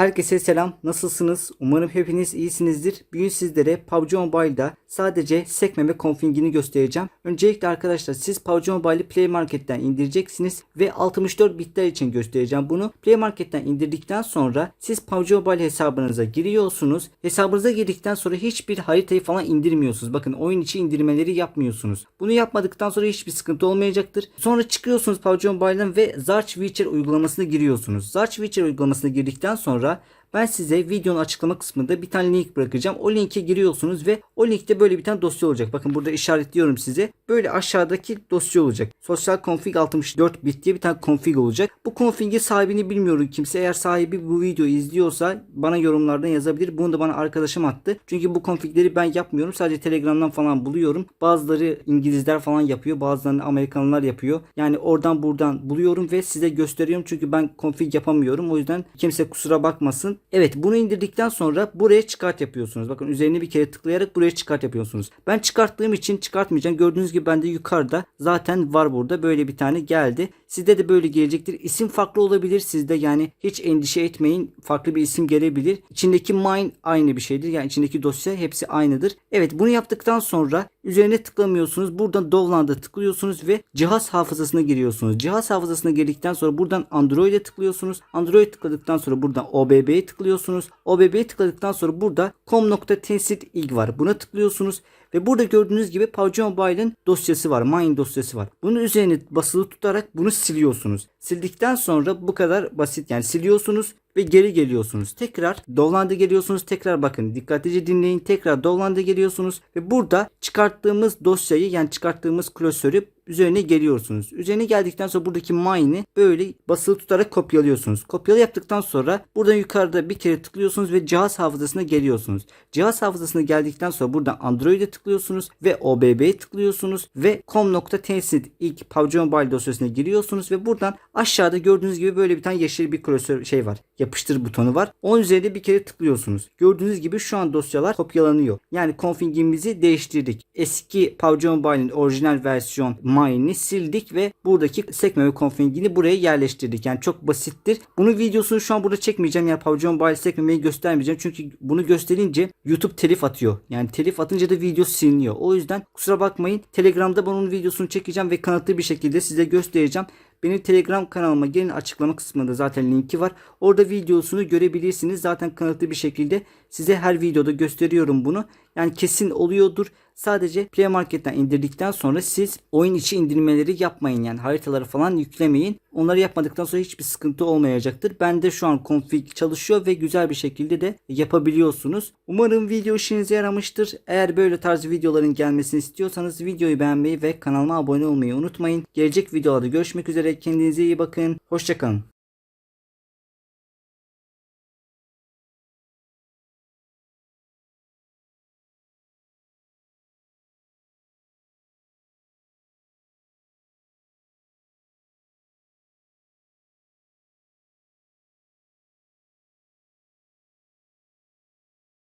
Herkese selam. Nasılsınız? Umarım hepiniz iyisinizdir. Bugün sizlere PUBG Mobile'da sadece sekmeme config'ini göstereceğim. Öncelikle arkadaşlar siz PUBG Mobile'i Play Market'ten indireceksiniz ve 64 bitler için göstereceğim bunu. Play Market'ten indirdikten sonra siz PUBG Mobile hesabınıza giriyorsunuz. Hesabınıza girdikten sonra hiçbir haritayı falan indirmiyorsunuz. Bakın oyun içi indirmeleri yapmıyorsunuz. Bunu yapmadıktan sonra hiçbir sıkıntı olmayacaktır. Sonra çıkıyorsunuz PUBG Mobile'dan ve Zarch Witcher uygulamasına giriyorsunuz. Zarch Witcher uygulamasına girdikten sonra sonra ben size videonun açıklama kısmında bir tane link bırakacağım. O linke giriyorsunuz ve o linkte böyle bir tane dosya olacak. Bakın burada işaretliyorum size. Böyle aşağıdaki dosya olacak. Sosyal config 64 bit diye bir tane config olacak. Bu config'in sahibini bilmiyorum kimse. Eğer sahibi bu videoyu izliyorsa bana yorumlardan yazabilir. Bunu da bana arkadaşım attı. Çünkü bu configleri ben yapmıyorum. Sadece Telegram'dan falan buluyorum. Bazıları İngilizler falan yapıyor. Bazılarını Amerikanlılar yapıyor. Yani oradan buradan buluyorum ve size gösteriyorum. Çünkü ben config yapamıyorum. O yüzden kimse kusura bakmasın. Evet bunu indirdikten sonra buraya çıkart yapıyorsunuz. Bakın üzerine bir kere tıklayarak buraya çıkart yapıyorsunuz. Ben çıkarttığım için çıkartmayacağım. Gördüğünüz gibi bende yukarıda zaten var burada. Böyle bir tane geldi. Sizde de böyle gelecektir. İsim farklı olabilir sizde. Yani hiç endişe etmeyin. Farklı bir isim gelebilir. İçindeki mine aynı bir şeydir. Yani içindeki dosya hepsi aynıdır. Evet bunu yaptıktan sonra üzerine tıklamıyorsunuz. Buradan Dovland'a tıklıyorsunuz ve cihaz hafızasına giriyorsunuz. Cihaz hafızasına girdikten sonra buradan Android'e tıklıyorsunuz. Android tıkladıktan sonra buradan OBB'ye tıklıyorsunuz. OBB'ye tıkladıktan sonra burada com.tensit var. Buna tıklıyorsunuz. Ve burada gördüğünüz gibi PUBG Mobile'ın dosyası var. Mine dosyası var. Bunun üzerine basılı tutarak bunu siliyorsunuz. Sildikten sonra bu kadar basit. Yani siliyorsunuz ve geri geliyorsunuz. Tekrar Dovland'a geliyorsunuz. Tekrar bakın dikkatlice dinleyin. Tekrar Dovland'a geliyorsunuz ve burada çıkarttığımız dosyayı yani çıkarttığımız klasörü üzerine geliyorsunuz. Üzerine geldikten sonra buradaki mine'i böyle basılı tutarak kopyalıyorsunuz. Kopyala yaptıktan sonra buradan yukarıda bir kere tıklıyorsunuz ve cihaz hafızasına geliyorsunuz. Cihaz hafızasına geldikten sonra buradan Android'e tıklıyorsunuz ve OBB'ye tıklıyorsunuz ve com.tensit ilk PUBG Mobile dosyasına giriyorsunuz ve buradan aşağıda gördüğünüz gibi böyle bir tane yeşil bir klasör şey var. Yapıştır butonu var. Onun üzerine bir kere tıklıyorsunuz. Gördüğünüz gibi şu an dosyalar kopyalanıyor. Yani config'imizi değiştirdik. Eski PUBG Mobile'in orijinal versiyon mine'ini sildik ve buradaki sekmeme config'ini buraya yerleştirdik. Yani çok basittir. Bunun videosunu şu an burada çekmeyeceğim. Yani PUBG Mobile sekmemeyi göstermeyeceğim. Çünkü bunu gösterince YouTube telif atıyor. Yani telif atınca da video siliniyor. O yüzden kusura bakmayın. Telegram'da bunun videosunu çekeceğim ve kanıtlı bir şekilde size göstereceğim. Benim Telegram kanalıma gelin açıklama kısmında zaten linki var. Orada videosunu görebilirsiniz. Zaten kanıtlı bir şekilde size her videoda gösteriyorum bunu. Yani kesin oluyordur. Sadece Play Market'ten indirdikten sonra siz oyun içi indirmeleri yapmayın. Yani haritaları falan yüklemeyin. Onları yapmadıktan sonra hiçbir sıkıntı olmayacaktır. Bende şu an config çalışıyor ve güzel bir şekilde de yapabiliyorsunuz. Umarım video işinize yaramıştır. Eğer böyle tarz videoların gelmesini istiyorsanız videoyu beğenmeyi ve kanalıma abone olmayı unutmayın. Gelecek videolarda görüşmek üzere. Kendinize iyi bakın. Hoşçakalın.